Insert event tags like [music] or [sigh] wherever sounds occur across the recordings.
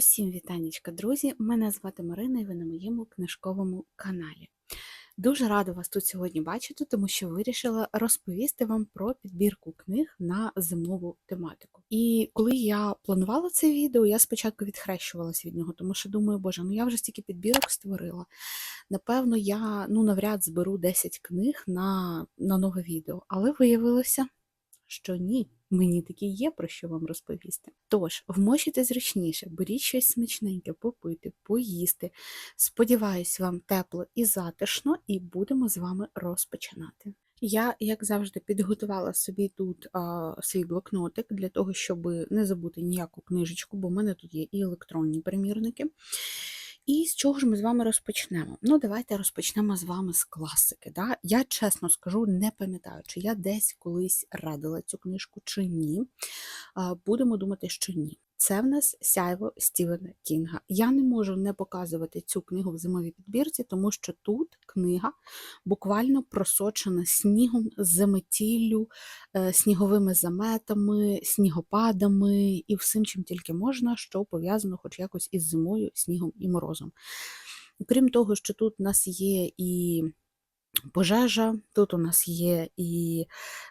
Усім вітанечка, друзі! Мене звати Марина і ви на моєму книжковому каналі. Дуже рада вас тут сьогодні бачити, тому що вирішила розповісти вам про підбірку книг на зимову тематику. І коли я планувала це відео, я спочатку відхрещувалась від нього, тому що думаю, боже, ну я вже стільки підбірок створила. Напевно, я ну навряд зберу 10 книг на, на нове відео, але виявилося, що ні. Мені таки є про що вам розповісти. Тож, вмочите зручніше, беріть щось смачненьке, попити, поїсти. Сподіваюсь, вам тепло і затишно, і будемо з вами розпочинати. Я, як завжди, підготувала собі тут а, свій блокнотик для того, щоб не забути ніяку книжечку, бо в мене тут є і електронні примірники. І з чого ж ми з вами розпочнемо? Ну, давайте розпочнемо з вами з класики. Да? Я чесно скажу, не пам'ятаю, чи я десь колись радила цю книжку, чи ні. Будемо думати, що ні. Це в нас сяйво Стівена Кінга. Я не можу не показувати цю книгу в зимовій підбірці, тому що тут книга буквально просочена снігом, заметіллю, е, сніговими заметами, снігопадами і всім, чим тільки можна, що пов'язано хоч якось із зимою, снігом і морозом. Крім того, що тут у нас є і пожежа, тут у нас є і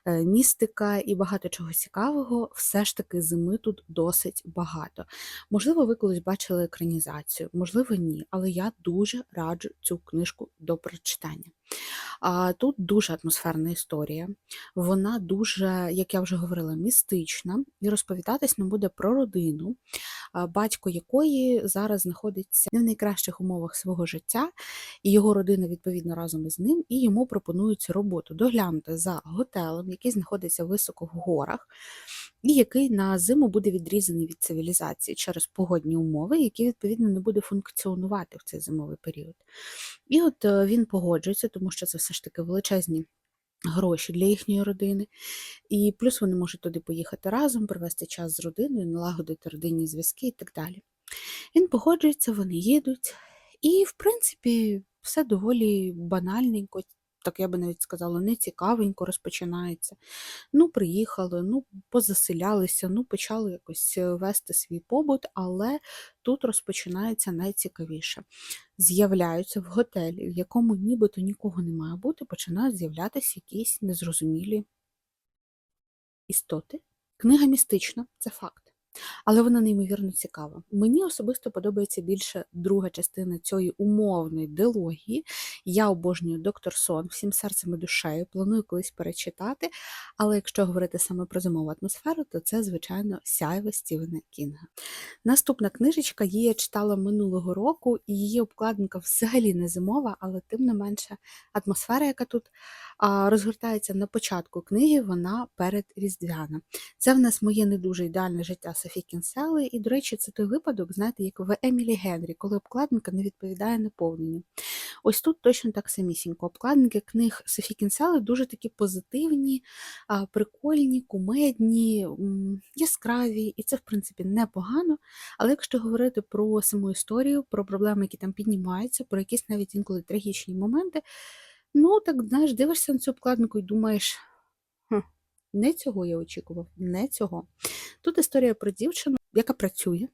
е, містика, і багато чого цікавого, все ж таки зими тут досить багато. Можливо, ви колись бачили екранізацію, можливо, ні, але я дуже раджу цю книжку до прочитання. Тут дуже атмосферна історія, вона дуже, як я вже говорила, містична, і розповідатись нам буде про родину, батько якої зараз знаходиться не в найкращих умовах свого життя, і його родина, відповідно, разом із ним, і йому пропонують роботу доглянути за готелем, який знаходиться високо в горах, і який на зиму буде відрізаний від цивілізації через погодні умови, які, відповідно, не буде функціонувати в цей зимовий період. І от е, він погоджується, тому що це все ж таки величезні. Гроші для їхньої родини, і плюс вони можуть туди поїхати разом, провести час з родиною, налагодити родинні зв'язки і так далі. Він погоджується, вони їдуть, і, в принципі, все доволі банальненько, так я би навіть сказала, не цікавенько розпочинається. Ну, приїхали, ну, позаселялися, ну, почали якось е, вести свій побут, але тут розпочинається найцікавіше. З'являються в готелі, в якому нібито нікого не має бути, починають з'являтися якісь незрозумілі істоти. Книга містична, це факт. Але вона неймовірно цікава. Мені особисто подобається більше друга частина цієї умовної дилогії. Я обожнюю доктор Сон всім серцем і душею, планую колись перечитати. Але якщо говорити саме про зимову атмосферу, то це, звичайно, сяйва Стівена Кінга. Наступна книжечка її я читала минулого року, і її обкладинка взагалі не зимова, але тим не менше атмосфера, яка тут розгортається на початку книги, вона перед Різдвяна. Це в нас моє не дуже ідеальне життя Софі Кінсели, і, до речі, це той випадок, знаєте, як в Емілі Генрі, коли обкладинка не відповідає наповненню. Ось тут точно так самісінько. Обкладинки книг Софі Кінсели дуже такі позитивні, прикольні, кумедні, яскраві, і це, в принципі, непогано. Але якщо говорити про саму історію, про проблеми, які там піднімаються, про якісь навіть інколи трагічні моменти. Ну, так, знаєш, дивишся на цю обкладинку і думаєш, хм, не цього я очікував, не цього. Тут історія про дівчину, яка працює,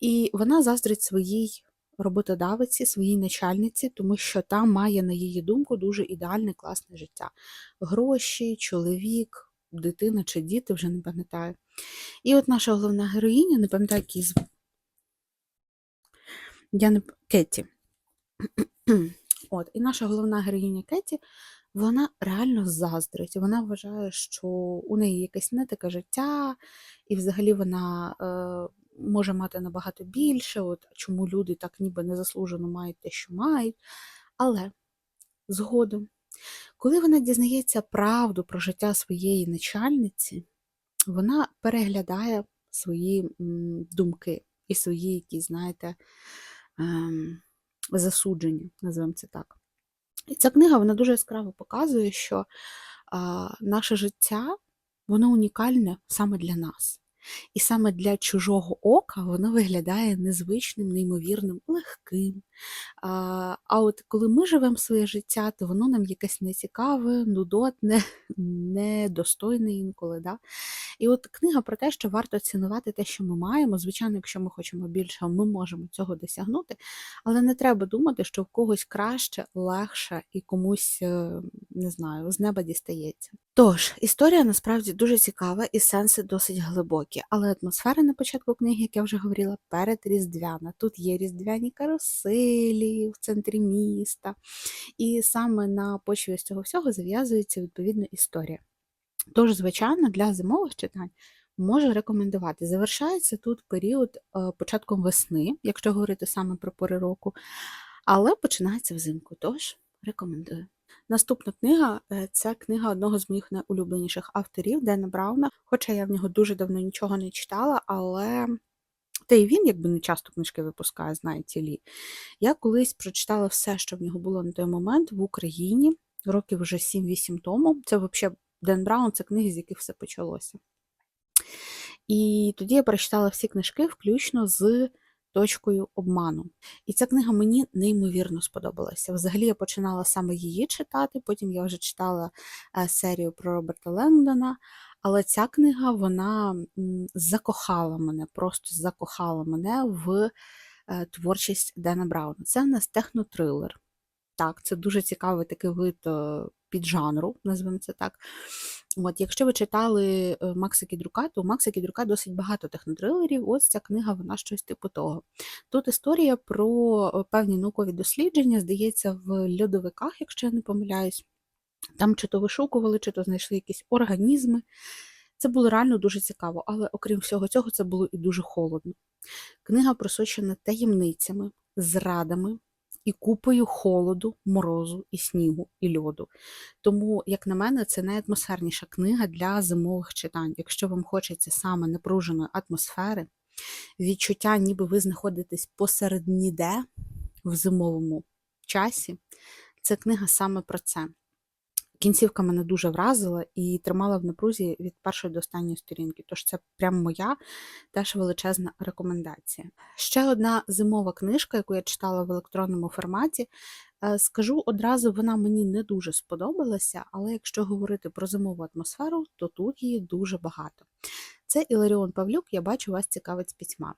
і вона заздрить своїй роботодавиці, своїй начальниці, тому що та має, на її думку, дуже ідеальне, класне життя. Гроші, чоловік, дитина чи діти, вже не пам'ятаю. І от наша головна героїня, не пам'ятаю, який звук. Я не Кетті. От, І наша головна героїня Кеті, вона реально заздрить. Вона вважає, що у неї якесь не таке життя, і взагалі вона е, може мати набагато більше, от чому люди так ніби незаслужено мають те, що мають. Але згодом, коли вона дізнається правду про життя своєї начальниці, вона переглядає свої думки і свої якісь, знаєте, ем, засудження, називаємо це так. І ця книга вона дуже яскраво показує, що а, наше життя воно унікальне саме для нас. І саме для чужого ока воно виглядає незвичним, неймовірним, легким. А от коли ми живемо своє життя, то воно нам якесь нецікаве, нудотне, [laughs] недостойне інколи. Да? І от книга про те, що варто цінувати те, що ми маємо. Звичайно, якщо ми хочемо більше, ми можемо цього досягнути, але не треба думати, що в когось краще, легше і комусь, е, не знаю, з неба дістається. Тож, історія насправді дуже цікава і сенси досить глибокі, але атмосфера на початку книги, як я вже говорила, передріздвяна. Тут є різдвяні каруселі в центрі міста, і саме на почві з цього всього зав'язується відповідна історія. Тож, звичайно, для зимових читань можу рекомендувати. Завершається тут період е, початком весни, якщо говорити саме про пори року, але починається взимку. Тож рекомендую. Наступна книга е, це книга одного з моїх найулюбленіших авторів Дена Брауна, хоча я в нього дуже давно нічого не читала, але та й він, якби не часто книжки випускає, знаєте лі. Я колись прочитала все, що в нього було на той момент в Україні, років вже 7-8 тому. Це взагалі Ден Браун це книги, з яких все почалося. І тоді я прочитала всі книжки, включно з точкою обману. І ця книга мені неймовірно сподобалася. Взагалі я починала саме її читати, потім я вже читала е, серію про Роберта Лендона. Але ця книга вона закохала мене, просто закохала мене в е, творчість Дена Брауна. Це в нас технотрилер. Так, це дуже цікавий такий вид е, піджанру, назвемо це так. От, Якщо ви читали е, Макса Кідрука, то у Макса Кідрука досить багато технотрилерів. Ось ця книга, вона щось типу того. Тут історія про е, певні наукові дослідження, здається, в льодовиках, якщо я не помиляюсь. Там чи то вишукували, чи то знайшли якісь організми. Це було реально дуже цікаво, але окрім всього цього, це було і дуже холодно. Книга просочена таємницями, зрадами, і купою холоду, морозу, і снігу, і льоду. Тому, як на мене, це найатмосферніша книга для зимових читань. Якщо вам хочеться саме напруженої атмосфери, відчуття, ніби ви знаходитесь посеред ніде в зимовому часі, це книга саме про це. Кінцівка мене дуже вразила і тримала в напрузі від першої до останньої сторінки. Тож це прям моя теж величезна рекомендація. Ще одна зимова книжка, яку я читала в електронному форматі. Е, скажу одразу, вона мені не дуже сподобалася, але якщо говорити про зимову атмосферу, то тут її дуже багато. Це Іларіон Павлюк, я бачу, вас цікавить з пітьма.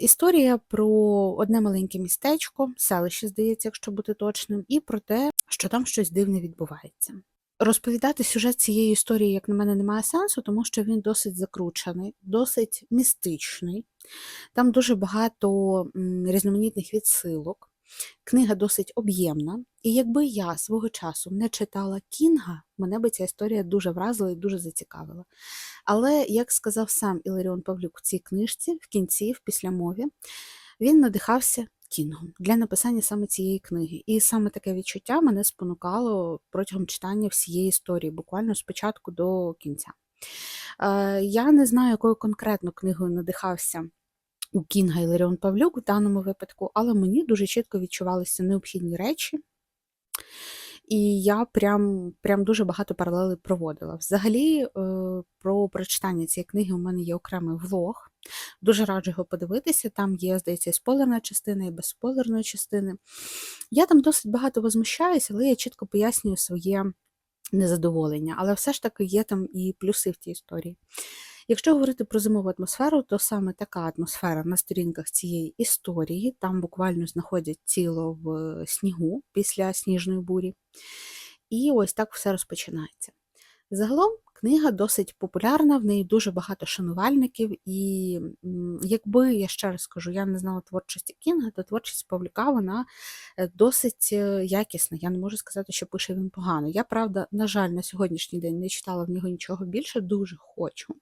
Історія про одне маленьке містечко, селище, здається, якщо бути точним, і про те, що там щось дивне відбувається. Розповідати сюжет цієї історії, як на мене, немає сенсу, тому що він досить закручений, досить містичний. Там дуже багато різноманітних відсилок. Книга досить об'ємна, і якби я свого часу не читала Кінга, мене би ця історія дуже вразила і дуже зацікавила. Але, як сказав сам Іларіон Павлюк в цій книжці, в кінці, в післямові, він надихався Кінгом для написання саме цієї книги. І саме таке відчуття мене спонукало протягом читання всієї історії, буквально спочатку до кінця. Е, я не знаю, якою конкретно книгою надихався у Кінга і Ларіон Павлюк в даному випадку, але мені дуже чітко відчувалися необхідні речі. І я прям прям дуже багато паралелей проводила. Взагалі, е, про прочитання цієї книги у мене є окремий влог. Дуже раджу його подивитися. Там є, здається, і спойлерна частина, і безспойлерної частини. Я там досить багато возмущаюся, але я чітко пояснюю своє незадоволення. Але все ж таки є там і плюси в тій історії. Якщо говорити про зимову атмосферу, то саме така атмосфера на сторінках цієї історії, там буквально знаходять тіло в снігу після сніжної бурі. І ось так все розпочинається. Загалом Книга досить популярна, в неї дуже багато шанувальників, і якби я ще раз скажу, я не знала творчості Кінга, то творчість Павлюка вона е, досить е, якісна. Я не можу сказати, що пише він погано. Я, правда, на жаль, на сьогоднішній день не читала в нього нічого більше, дуже хочу.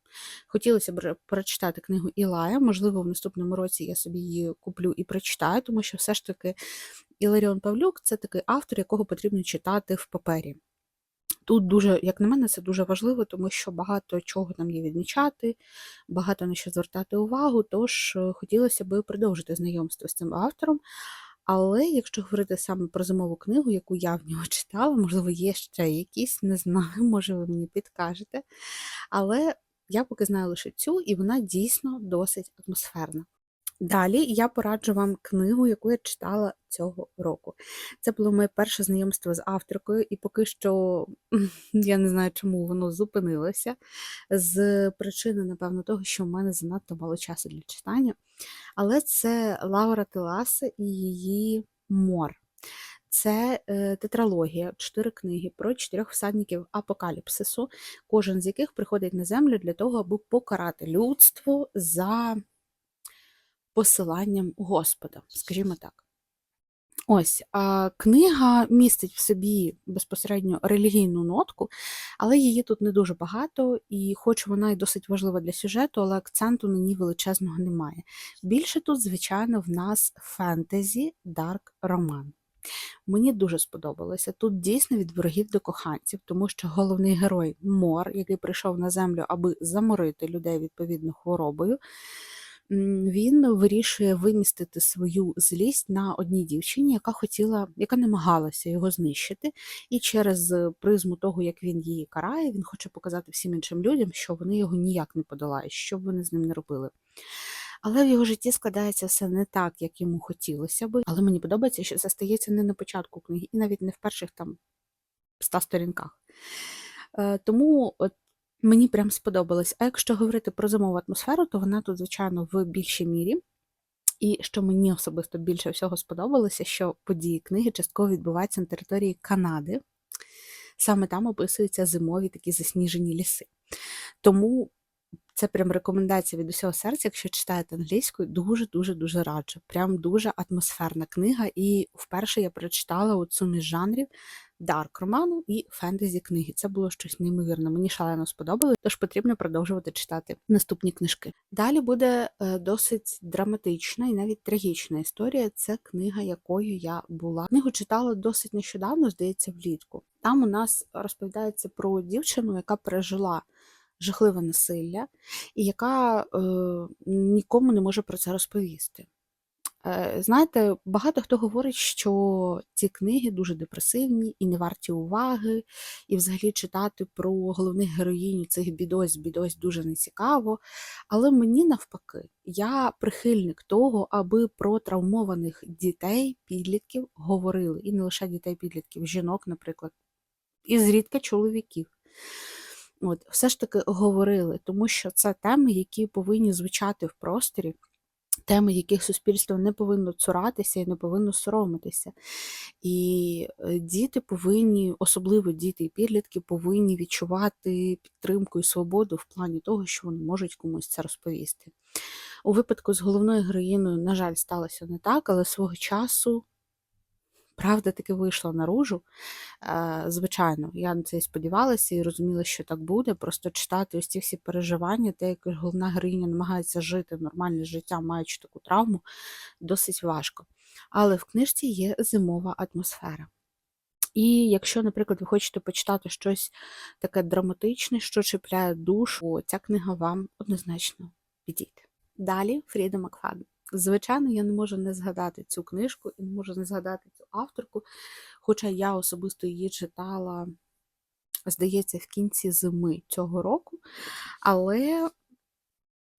Хотілося б прочитати книгу Ілая, можливо, в наступному році я собі її куплю і прочитаю, тому що все ж таки Іларіон Павлюк це такий автор, якого потрібно читати в папері. Тут дуже, як на мене, це дуже важливо, тому що багато чого там є відмічати, багато на що звертати увагу, тож е, хотілося б продовжити знайомство з цим автором. Але якщо говорити саме про зимову книгу, яку я в нього [laughs] читала, можливо, є ще якісь, не знаю, [laughs] може ви мені підкажете. Але Я поки знаю лише цю, і вона дійсно досить атмосферна. Далі я пораджу вам книгу, яку я читала цього року. Це було моє перше знайомство з авторкою, і поки що [laughs] я не знаю, чому воно зупинилося. З причини, напевно, того, що в мене занадто мало часу для читання. Але це Лаура Теласа і її мор. Це е, тетралогія, чотири книги про чотирьох всадників апокаліпсису, кожен з яких приходить на землю для того, аби покарати людство за посиланням Господа, скажімо так. Ось а, книга містить в собі безпосередньо релігійну нотку, але її тут не дуже багато, і хоч вона і досить важлива для сюжету, але акценту на ній величезного немає. Більше тут, звичайно, в нас фентезі дарк роман. Мені дуже сподобалося. Тут дійсно від ворогів до коханців, тому що головний герой Мор, який прийшов на землю, аби заморити людей відповідно хворобою, він вирішує вимістити свою злість на одній дівчині, яка хотіла, яка намагалася його знищити, і через призму того, як він її карає, він хоче показати всім іншим людям, що вони його ніяк не подолають, що б вони з ним не робили. Але в його житті складається все не так, як йому хотілося би. Але мені подобається, що це стається не на початку книги, і навіть не в перших там ста сторінках. Е, тому от мені прям сподобалось. А якщо говорити про зимову атмосферу, то вона тут, звичайно, в більшій мірі. І що мені особисто більше всього сподобалося, що події книги частково відбуваються на території Канади. Саме там описуються зимові такі засніжені ліси. Тому це прям рекомендація від усього серця, якщо читаєте англійською, дуже-дуже дуже раджу. Прям дуже атмосферна книга. І вперше я прочитала оцю між жанрів дарк роману і фентезі книги. Це було щось неймовірне. Мені шалено сподобалось, тож потрібно продовжувати читати наступні книжки. Далі буде е, досить драматична і навіть трагічна історія. Це книга, якою я була. Книгу читала досить нещодавно, здається, влітку. Там у нас розповідається про дівчину, яка пережила жахливе насилля, і яка е, нікому не може про це розповісти. Е, знаєте, багато хто говорить, що ці книги дуже депресивні і не варті уваги, і взагалі читати про головних героїнь цих бідось, бідось дуже нецікаво. Але мені навпаки, я прихильник того, аби про травмованих дітей, підлітків говорили. І не лише дітей-підлітків, жінок, наприклад, і зрідка чоловіків. От, Все ж таки говорили, тому що це теми, які повинні звучати в просторі теми, яких суспільство не повинно цуратися і не повинно соромитися. І е, діти повинні, особливо діти і підлітки, повинні відчувати підтримку і свободу в плані того, що вони можуть комусь це розповісти. У випадку з головною героїною, на жаль, сталося не так, але свого часу правда таки вийшла наружу. Е, звичайно, я на це і сподівалася і розуміла, що так буде. Просто читати ось ці всі переживання, те, як головна героїня намагається жити нормальне життя, маючи таку травму, досить важко. Але в книжці є зимова атмосфера. І якщо, наприклад, ви хочете почитати щось таке драматичне, що чіпляє душу, ця книга вам однозначно підійде. Далі Фріда Макфаден. Звичайно, я не можу не згадати цю книжку і не можу не згадати цю авторку, хоча я особисто її читала, здається, в кінці зими цього року. Але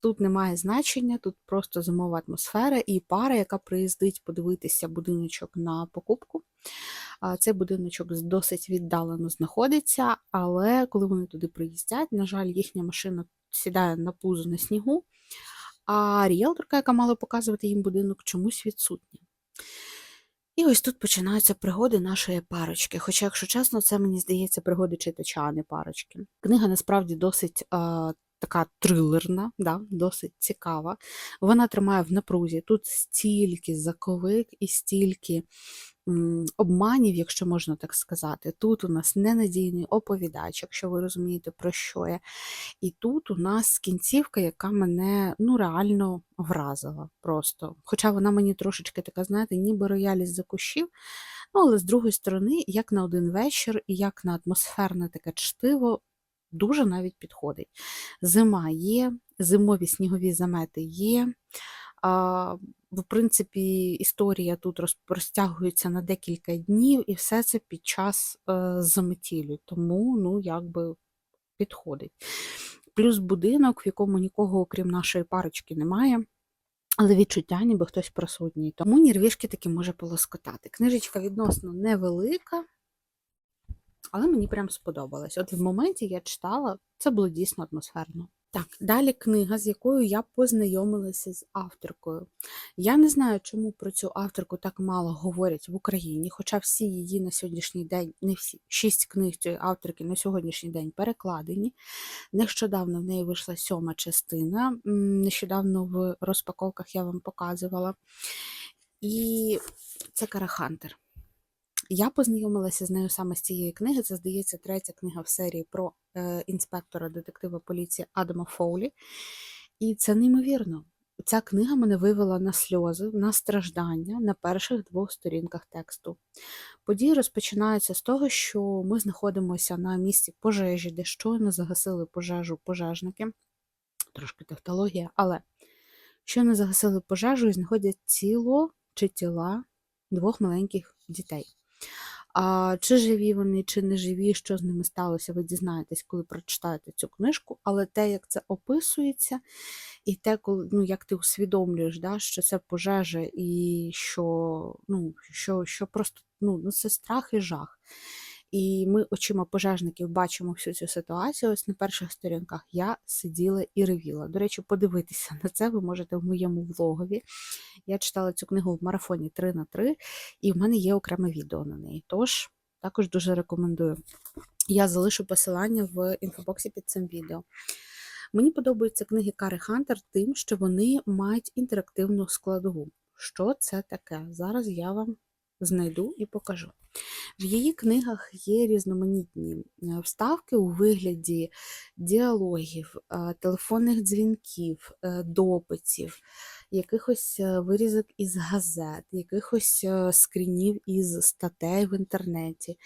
тут немає значення, тут просто зимова атмосфера і пара, яка приїздить подивитися будиночок на покупку. Цей будиночок досить віддалено знаходиться, але коли вони туди приїздять, на жаль, їхня машина сідає на пузо на снігу а ріелторка, яка мала показувати їм будинок, чомусь відсутня. І ось тут починаються пригоди нашої парочки. Хоча, якщо чесно, це мені здається пригоди читача, а не парочки. Книга насправді досить е, така трилерна, да, досить цікава. Вона тримає в напрузі. Тут стільки заковик і стільки обманів, якщо можна так сказати. Тут у нас ненадійний оповідач, якщо ви розумієте, про що я. І тут у нас кінцівка, яка мене ну, реально вразила просто. Хоча вона мені трошечки така, знаєте, ніби роялість за кущів. Ну, але з другої сторони, як на один вечір, і як на атмосферне таке чтиво, дуже навіть підходить. Зима є, зимові снігові замети є. В принципі, історія тут розтягується на декілька днів, і все це під час е, заметілю, тому, ну, якби підходить. плюс будинок, в якому нікого, окрім нашої парочки, немає. Але відчуття, ніби хтось присутній. Тому нервішки таки може полоскотати. Книжечка відносно невелика, але мені прям сподобалось. От в моменті я читала, це було дійсно атмосферно. Так, далі книга, з якою я познайомилася з авторкою. Я не знаю, чому про цю авторку так мало говорять в Україні, хоча всі її на сьогоднішній день, не всі, шість книг цієї авторки на сьогоднішній день перекладені. Нещодавно в неї вийшла сьома частина. Нещодавно в розпаковках я вам показувала. І це Кара Хантер. Я познайомилася з нею саме з цієї книги. Це, здається, третя книга в серії про е, інспектора детектива поліції Адама Фоулі. І це неймовірно. Ця книга мене вивела на сльози, на страждання на перших двох сторінках тексту. Події розпочинаються з того, що ми знаходимося на місці пожежі, де щойно загасили пожежу пожежники. Трошки технологія, але щойно загасили пожежу і знаходять тіло чи тіла двох маленьких дітей. А чи живі вони, чи не живі, що з ними сталося, ви дізнаєтесь, коли прочитаєте цю книжку, але те, як це описується, і те, коли, ну, як ти усвідомлюєш, да, що це пожежа, і що, ну, що, що просто ну, ну, це страх і жах. І ми очима пожежників бачимо всю цю ситуацію. Ось на перших сторінках я сиділа і ревіла. До речі, подивитися на це ви можете в моєму влогові. Я читала цю книгу в марафоні 3 на 3 і в мене є окреме відео на неї. Тож також дуже рекомендую. Я залишу посилання в інфобоксі під цим відео. Мені подобаються книги Кари Хантер тим, що вони мають інтерактивну складову. Що це таке? Зараз я вам знайду і покажу. В її книгах є різноманітні е, вставки у вигляді діалогів, е, телефонних дзвінків, е, допитів, якихось вирізок із газет, якихось скрінів із статей в інтернеті.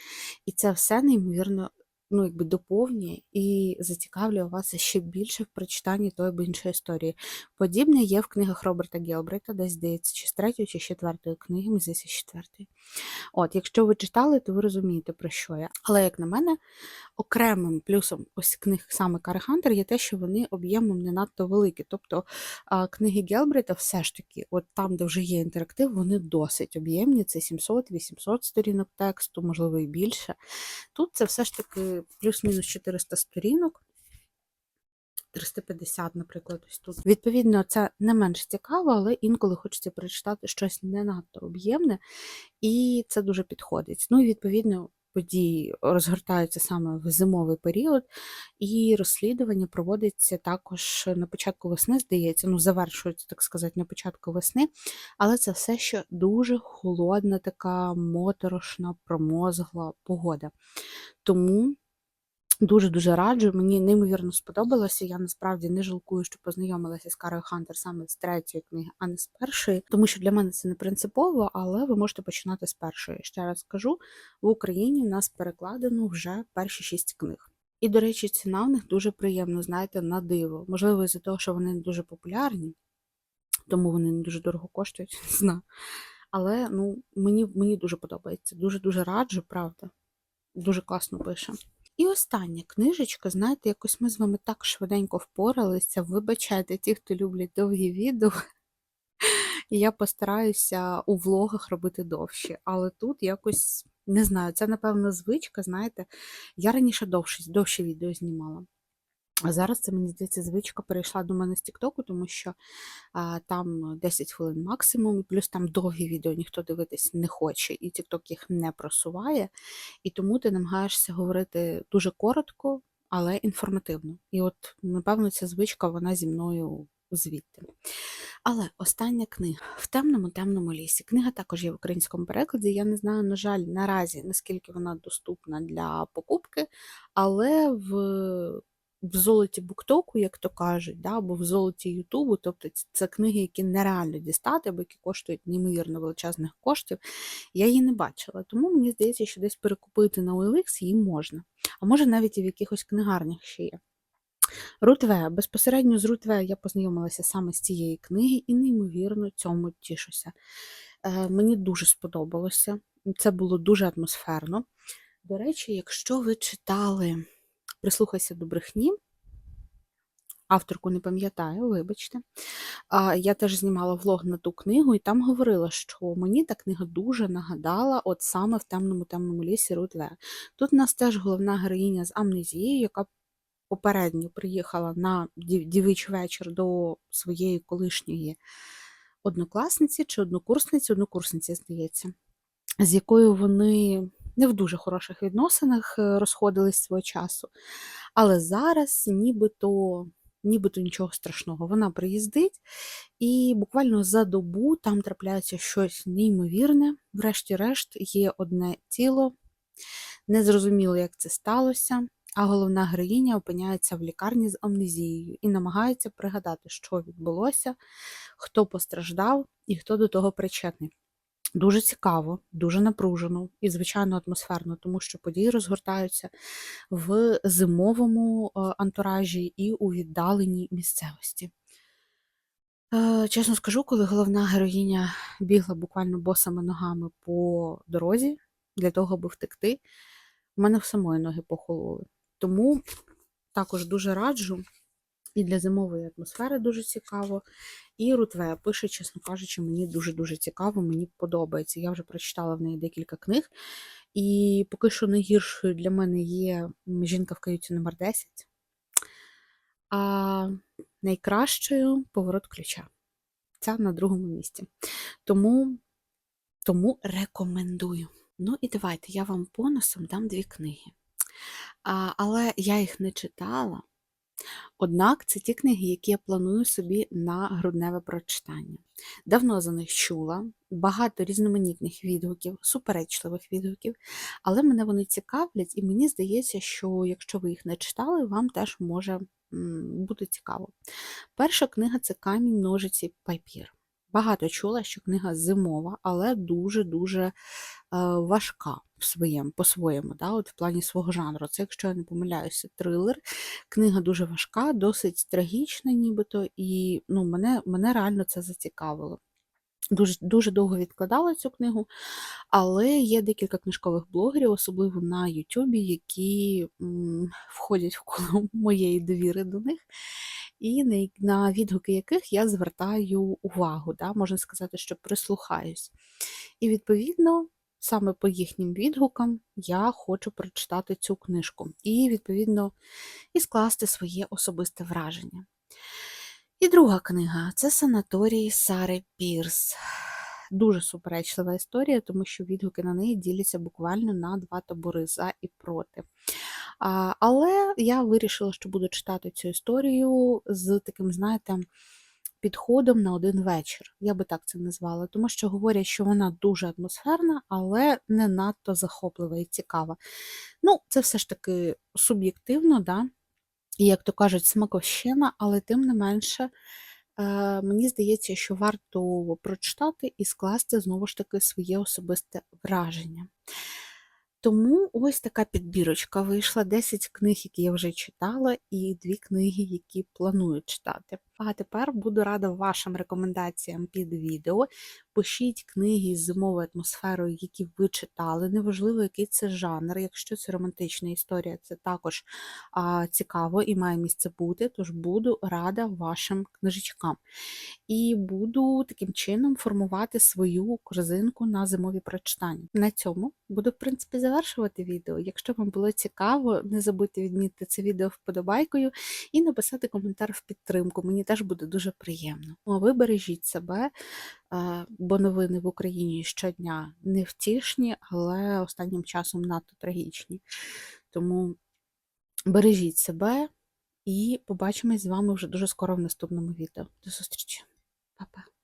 І це все неймовірно ну, якби доповнює і зацікавлює вас ще більше в прочитанні тої або іншої історії. Подібне є в книгах Роберта Гелбрейта, десь здається, чи з третьої, чи з четвертої книги, ми здається, четвертої. От, якщо ви читали, то ви розумієте, про що я. Але, як на мене, окремим плюсом ось книг саме Кари Хантер є те, що вони об'ємом не надто великі. Тобто книги Гелбрейта все ж таки, от там, де вже є інтерактив, вони досить об'ємні, це 700-800 сторінок тексту, можливо, і більше. Тут це все ж таки плюс-мінус 400 сторінок. 350, наприклад, ось тут. Відповідно, це не менш цікаво, але інколи хочеться прочитати щось не надто об'ємне, і це дуже підходить. Ну і відповідно. Події розгортаються саме в зимовий період, і розслідування проводиться також на початку весни, здається, ну, завершується, так сказати, на початку весни, але це все ще дуже холодна, така моторошна, промозгла погода. Тому Дуже-дуже раджу, мені неймовірно сподобалося. Я насправді не жалкую, що познайомилася з Карою Хантер саме з третьої книги, а не з першої, тому що для мене це не принципово, але ви можете починати з першої. Ще раз скажу: в Україні в нас перекладено вже перші шість книг. І, до речі, ціна в них дуже приємна, знаєте, на диво. Можливо, із-за того, що вони не дуже популярні, тому вони не дуже дорого коштують, [laughs] не знаю. Але ну, мені мені дуже подобається. Дуже-дуже раджу, правда. Дуже класно пише. І остання книжечка, знаєте, якось ми з вами так швиденько впоралися. Вибачайте ті, хто люблять довгі відео. Я постараюся у влогах робити довші. Але тут якось, не знаю, це, напевно, звичка, знаєте, я раніше довше, довше відео знімала. А зараз це, мені здається, звичка перейшла до мене з Тіктоку, тому що а, там 10 хвилин максимум, і плюс там довгі відео ніхто дивитись не хоче, і Тікток їх не просуває. І тому ти намагаєшся говорити дуже коротко, але інформативно. І от, напевно, ця звичка вона зі мною звідти. Але остання книга в темному темному лісі. Книга також є в українському перекладі. Я не знаю, на жаль, наразі наскільки вона доступна для покупки, але в в золоті буктоку, як то кажуть, да, або в золоті Ютубу, тобто це книги, які нереально дістати, або які коштують неймовірно величезних коштів, я її не бачила. Тому мені здається, що десь перекупити на OLX її можна. А може навіть і в якихось книгарнях ще є. Рутве. Безпосередньо з Рутве я познайомилася саме з цієї книги і неймовірно цьому тішуся. Е, Мені дуже сподобалося, це було дуже атмосферно. До речі, якщо ви читали прислухайся до брехні. авторку не пам'ятаю, вибачте. Я теж знімала влог на ту книгу, і там говорила, що мені та книга дуже нагадала, от саме в темному темному лісі Рут Ле. Тут у нас теж головна героїня з амнезією, яка попередньо приїхала на дівичий вечір до своєї колишньої однокласниці чи однокурсниці, однокурсниці, здається, з якою вони не в дуже хороших відносинах е, розходились свого часу. Але зараз нібито нібито нічого страшного. Вона приїздить, і буквально за добу там трапляється щось неймовірне. Врешті-решт, є одне тіло, незрозуміло, як це сталося. А головна героїня опиняється в лікарні з амнезією і намагається пригадати, що відбулося, хто постраждав і хто до того причетний. Дуже цікаво, дуже напружено і, звичайно, атмосферно, тому що події розгортаються в зимовому е, антуражі і у віддаленій місцевості. Е, чесно скажу, коли головна героїня бігла буквально босими ногами по дорозі для того, аби втекти, в мене в самої ноги похололи. Тому також дуже раджу. І для зимової атмосфери дуже цікаво. І Рутве пише, чесно кажучи, мені дуже-дуже цікаво, мені подобається. Я вже прочитала в неї декілька книг. І поки що найгіршою для мене є жінка в каюті номер 10 а найкращою поворот ключа. Ця на другому місці. Тому, Тому рекомендую. Ну і давайте я вам поносом дам дві книги. А, Але я їх не читала. Однак це ті книги, які я планую собі на грудневе прочитання. Давно за них чула, багато різноманітних відгуків, суперечливих відгуків, але мене вони цікавлять, і мені здається, що якщо ви їх не читали, вам теж може бути цікаво. Перша книга це камінь, ножиці, папір. Багато чула, що книга зимова, але дуже-дуже е, важка в своєму, по-своєму, да, от в плані свого жанру. Це, якщо я не помиляюся, трилер. Книга дуже важка, досить трагічна, нібито, і ну, мене, мене реально це зацікавило. Дуже дуже довго відкладала цю книгу, але є декілька книжкових блогерів, особливо на Ютубі, які м, входять в коло [laughs] моєї довіри до них і на відгуки яких я звертаю увагу, да, можна сказати, що прислухаюсь. І, відповідно, саме по їхнім відгукам я хочу прочитати цю книжку і, відповідно, і скласти своє особисте враження. І друга книга це санаторій Сари Пірс. Дуже суперечлива історія, тому що відгуки на неї діляться буквально на два табори за і проти. Але я вирішила, що буду читати цю історію з таким, знаєте, підходом на один вечір. Я би так це назвала, тому що говорять, що вона дуже атмосферна, але не надто захоплива і цікава. Ну, це все ж таки суб'єктивно, да? і, як то кажуть, смаковщина, але тим не менше. Е, мені здається, що варто прочитати і скласти знову ж таки своє особисте враження. Тому ось така підбірочка вийшла: 10 книг, які я вже читала, і дві книги, які планую читати. А тепер буду рада вашим рекомендаціям під відео. Пишіть книги з зимовою атмосферою, які ви читали. Неважливо, який це жанр. Якщо це романтична історія, це також а, цікаво і має місце бути, тож буду рада вашим книжечкам. І буду таким чином формувати свою корзинку на зимові прочитання. На цьому буду, в принципі, завершувати відео. Якщо вам було цікаво, не забудьте відмітити це відео вподобайкою і написати коментар в підтримку. Мені теж буде дуже приємно. Ну, а ви бережіть себе, бо новини в Україні щодня невтішні, але останнім часом надто трагічні. Тому бережіть себе і побачимось з вами вже дуже скоро в наступному відео. До зустрічі, Па-па!